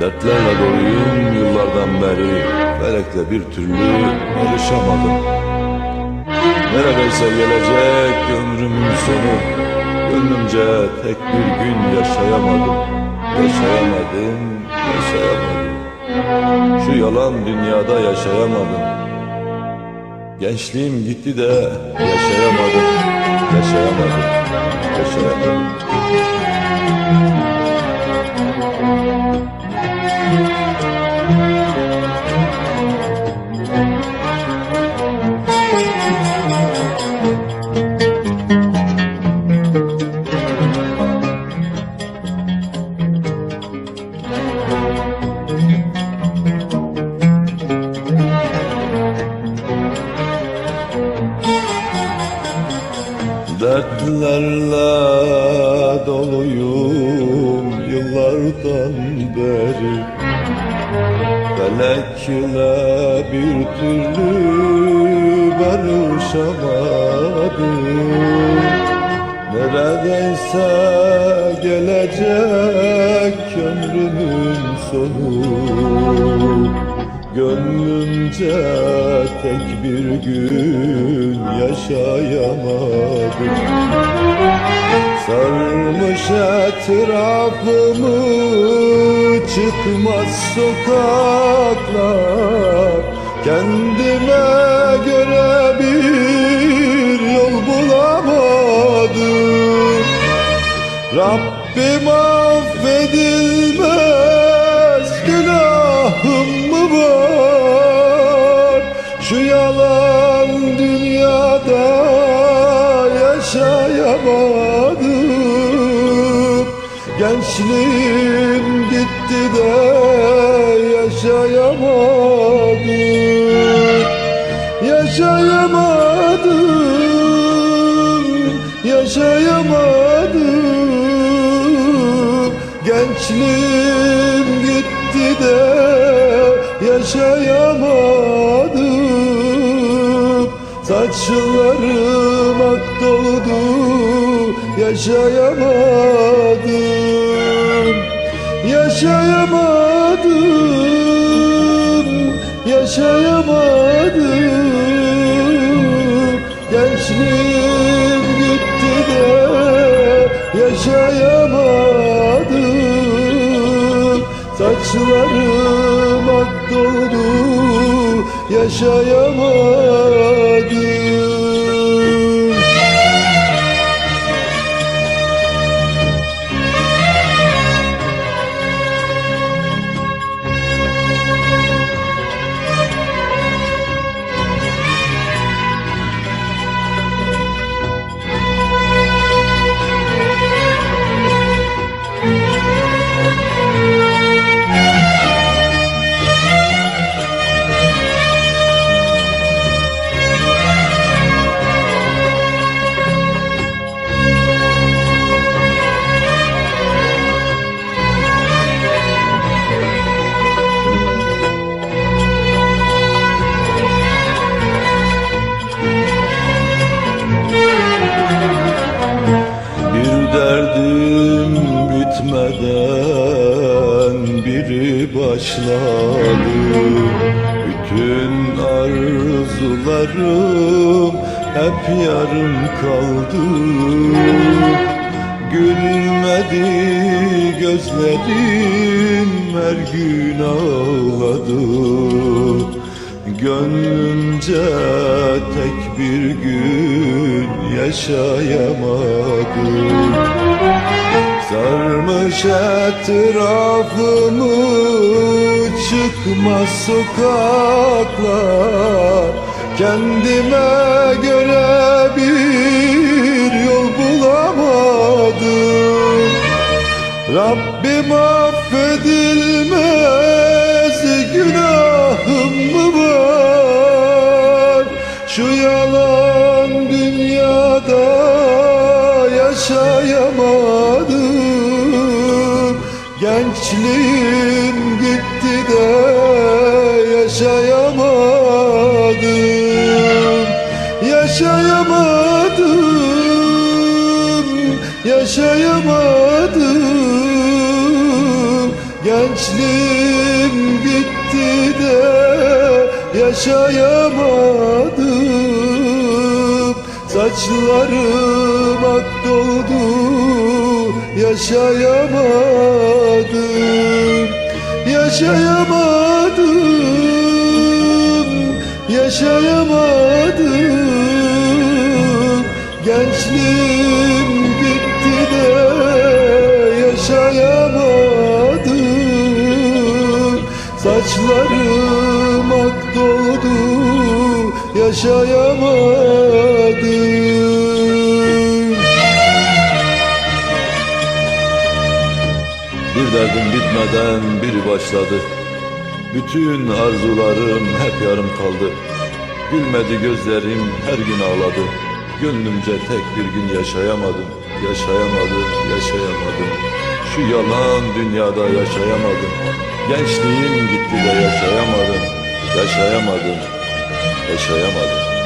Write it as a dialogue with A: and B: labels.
A: Dertlerle doluyum yıllardan beri. Felekle bir türlü barışamadım Neredeyse gelecek ömrümün sonu. Gönlümce tek bir gün yaşayamadım. Yaşayamadım, yaşayamadım. Şu yalan dünyada yaşayamadım. Gençliğim gitti de yaşayamadım. Yaşayamadım, yaşayamadım Dertlerle doluyum yıllardan beri Felekle bir türlü barışamadım Neredeyse gelecek ömrümün sonu. Gönlümce tek bir gün yaşayamadım Sarmış etrafımı çıkmaz sokaklar Kendime göre bir yol bulamadım. Rabbim affedilmez günahım mı var? Şu yalan dünyada yaşayamadım. Gençliğim gitti de yaşayamadım. Yaşayamadım, yaşayamadım. Gençliğim gitti de yaşayamadım. Saçlarım ak doldu yaşayamadım Yaşayamadım, yaşayamadım. Gençliğim gitti de yaşayamadım. Saçlarım ak doldu yaşayamadım başladı. Bütün arzularım hep yarım kaldı. Gülmedi gözlerim her gün ağladı. Gönlümce tek bir gün yaşayamadım Sarmış etrafımı çıkmaz sokaklar. Kendime göre bir yol bulamadım. Rabbim affedilmez Gençliğim gitti de yaşayamadım. Yaşayamadım, yaşayamadım. Gençliğim gitti de yaşayamadım. Saçlarım ak doldu yaşayamadım Yaşayamadım, yaşayamadım. Gençliğim gitti de yaşayamadım. Saçlarım ak doldu yaşayamadım
B: Bir derdim bitmeden biri başladı. Bütün arzularım hep yarım kaldı. Gülmedi gözlerim her gün ağladı. Gönlümce tek bir gün yaşayamadım Yaşayamadım, yaşayamadım. Şu yalan dünyada yaşayamadım. Gençliğim gitti de yaşayamadım Yaşayamadım, yaşayamadım